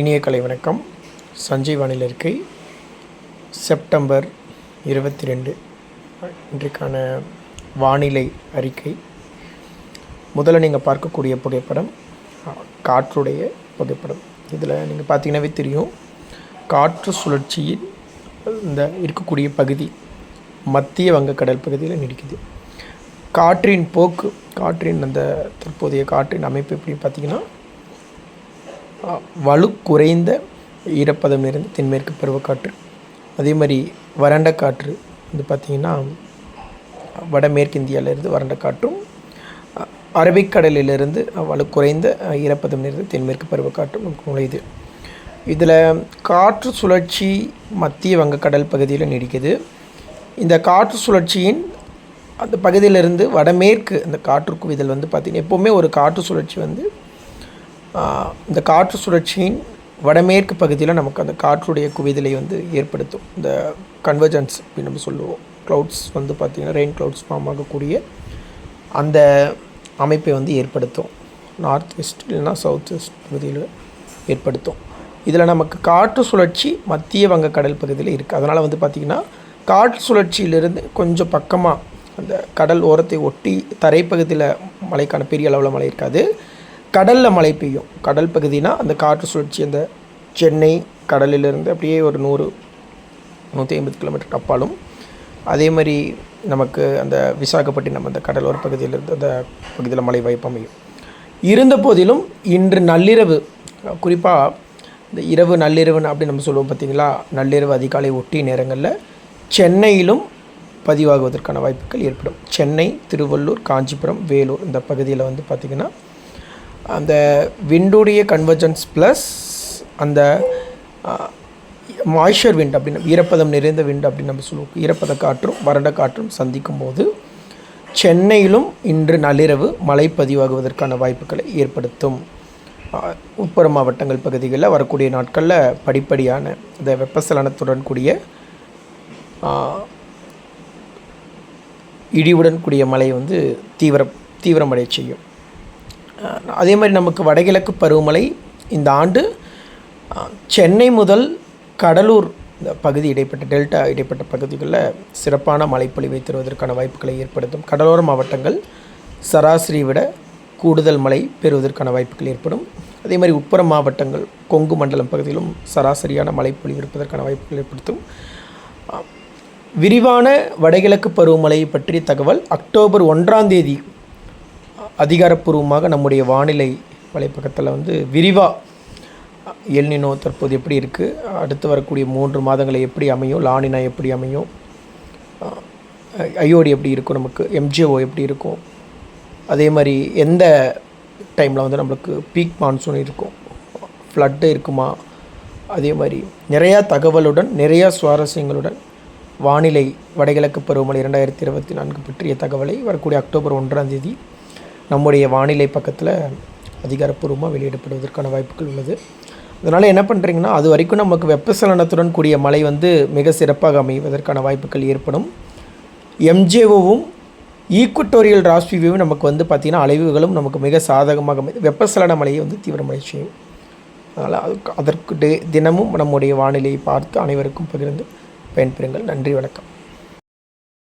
இனிய கலை வணக்கம். சஞ்சய் வானில் இருக்கை செப்டம்பர் இருபத்தி ரெண்டு இன்றைக்கான வானிலை அறிக்கை. முதல்ல நீங்கள் பார்க்கக்கூடிய புகைப்படம் காற்றுடைய புகைப்படம். இதில் நீங்கள் பார்த்தீங்கன்னாவே தெரியும் காற்று சுழற்சியில் இந்த இருக்கக்கூடிய பகுதி மத்திய வங்கக்கடல் பகுதியில் நீடிக்குது. காற்றின் போக்கு காற்றின் அந்த தற்போதைய காற்றின் அமைப்பு எப்படி பார்த்தீங்கன்னா வலு குறைந்த ஈரப்பதம் நிறைந்த தென்மேற்கு பருவக்காற்று அதே மாதிரி வறண்ட காற்று வந்து பார்த்திங்கன்னா வடமேற்கு இந்தியாவிலிருந்து வறண்ட காற்றும் அரபிக்கடலிலிருந்து வலு குறைந்த ஈரப்பதம் நிறைந்த தென்மேற்கு பருவக்காற்றும் நமக்கு நுழையுது. இதில் காற்று சுழற்சி மத்திய வங்கக்கடல் பகுதியில் நீடிக்குது. இந்த காற்று சுழற்சியின் அந்த பகுதியிலிருந்து வடமேற்கு அந்த காற்றுக்கு இதில் வந்து பார்த்திங்கன்னா எப்போவுமே ஒரு காற்று சுழற்சி வந்து இந்த காற்று சுழற்சியின் வடமேற்கு பகுதியில் நமக்கு அந்த காற்றுடைய குவிதலை வந்து ஏற்படுத்தும். இந்த கன்வர்ஜன்ஸ் அப்படின்னு நம்ம சொல்லுவோம். க்ளவுட்ஸ் வந்து பார்த்திங்கன்னா ரெயின் க்ளவுட்ஸ் ஃபார்ம் ஆகக்கூடிய அந்த அமைப்பை வந்து ஏற்படுத்தும். நார்த் வெஸ்ட் இல்லைன்னா சவுத் வெஸ்ட் பகுதியில் ஏற்படுத்தும். இதில் நமக்கு காற்று சுழற்சி மத்திய வங்கக்கடல் பகுதியில் இருக்குது அதனால் வந்து பார்த்திங்கன்னா காற்று சுழற்சியிலிருந்து கொஞ்சம் பக்கமாக அந்த கடல் ஓரத்தை ஒட்டி தரைப்பகுதியில் மழைக்கான பெரிய அளவில் மழை இருக்காது. கடலில் மழை பெய்யும். கடல் பகுதினா அந்த காற்று சுழற்சி அந்த சென்னை கடலிலிருந்து அப்படியே ஒரு நூறு நூற்றி ஐம்பது கிலோமீட்டர் அப்பாலும் அதே மாதிரி நமக்கு அந்த விசாகப்பட்டினம் அந்த கடலோர பகுதியிலிருந்து அந்த பகுதியில் மழை வாய்ப்பு அமையும். இருந்த போதிலும் இன்று நள்ளிரவு குறிப்பாக இந்த இரவு நள்ளிரவுன்னு அப்படி நம்ம சொல்லுவோம் பார்த்தீங்களா நள்ளிரவு அதிகாலை ஒட்டி நேரங்களில் சென்னையிலும் பதிவாகுவதற்கான வாய்ப்புகள் ஏற்படும். சென்னை திருவள்ளூர் காஞ்சிபுரம் வேலூர் இந்த பகுதியில் வந்து பார்த்திங்கன்னா அந்த விண்டுடைய கன்வர்ஜன்ஸ் ப்ளஸ் அந்த மாய்ச்சர் விண்ட் அப்படின்னு ஈரப்பதம் நிறைந்த விண்ட் அப்படின்னு நம்ம சொல்லுவோம். ஈரப்பத காற்றும் வறண்ட காற்றும் சந்திக்கும் போது சென்னையிலும் இன்று நள்ளிரவு மழை பதிவாகுவதற்கான வாய்ப்புகளை ஏற்படுத்தும். உட்புற மாவட்டங்கள் பகுதிகளில் வரக்கூடிய நாட்களில் படிப்படியான இந்த வெப்பசலனத்துடன் கூடிய இடிவுடன் கூடிய மழை வந்து தீவிர தீவிரமடைய செய்யும். அதே மாதிரி நமக்கு வடகிழக்கு பருவமழை இந்த ஆண்டு சென்னை முதல் கடலூர் இந்த பகுதி இடைப்பட்ட டெல்டா இடைப்பட்ட பகுதிகளில் சிறப்பான மழைப்பொழிவை தருவதற்கான வாய்ப்புகளை ஏற்படுத்தும். கடலோர மாவட்டங்கள் சராசரி விட கூடுதல் மழை பெறுவதற்கான வாய்ப்புகள் ஏற்படும். அதே மாதிரி உட்புற மாவட்டங்கள் கொங்கு மண்டலம் பகுதியிலும் சராசரியான மழைப்பொழிவு இருப்பதற்கான வாய்ப்புகள் ஏற்படுத்தும். விரிவான வடகிழக்கு பருவமழை பற்றிய தகவல் அக்டோபர் ஒன்றாம் தேதி அதிகாரப்பூர்வமாக நம்முடைய வானிலை வலைப்பக்கத்தில் வந்து விரிவாக எல்னினோ தற்போது எப்படி இருக்குது அடுத்து வரக்கூடிய மூன்று மாதங்களை எப்படி அமையும்? லானினா எப்படி அமையும்? ஐஓடி எப்படி இருக்கும் நமக்கு? எம்ஜிஓ எப்படி இருக்கும்? அதே மாதிரி எந்த டைமில் வந்து நம்மளுக்கு பீக் மான்சூன் இருக்கும்? ஃப்ளட்டு இருக்குமா? அதே மாதிரி நிறையா தகவலுடன் நிறையா சுவாரஸ்யங்களுடன் வானிலை வடகிழக்கு பருவமழை இரண்டாயிரத்தி இருபத்தி நான்கு பற்றிய தகவலை வரக்கூடிய அக்டோபர் ஒன்றாம் தேதி நம்முடைய வானிலை பக்கத்தில் அதிகாரப்பூர்வமாக வெளியிடப்படுவதற்கான வாய்ப்புகள் உள்ளது. அதனால் என்ன பண்ணுறீங்கன்னா அது வரைக்கும் நமக்கு வெப்பசலனத்துடன் கூடிய மழை வந்து மிக சிறப்பாக அமைவதற்கான வாய்ப்புகள் ஏற்படும். எம்ஜேஓவும் ஈக்குவட்டோரியல் ராஸ்பிவியும் நமக்கு வந்து பார்த்திங்கன்னா அலைவுகளும் நமக்கு மிக சாதகமாக அமைது வெப்பசலன மழையை வந்து தீவிரமடை செய்யும். அதனால் அதுக்கு அதற்கு டே தினமும் நம்முடைய வானிலையை பார்த்து அனைவருக்கும் பகிர்ந்து பயன்பெறுங்கள். நன்றி வணக்கம்.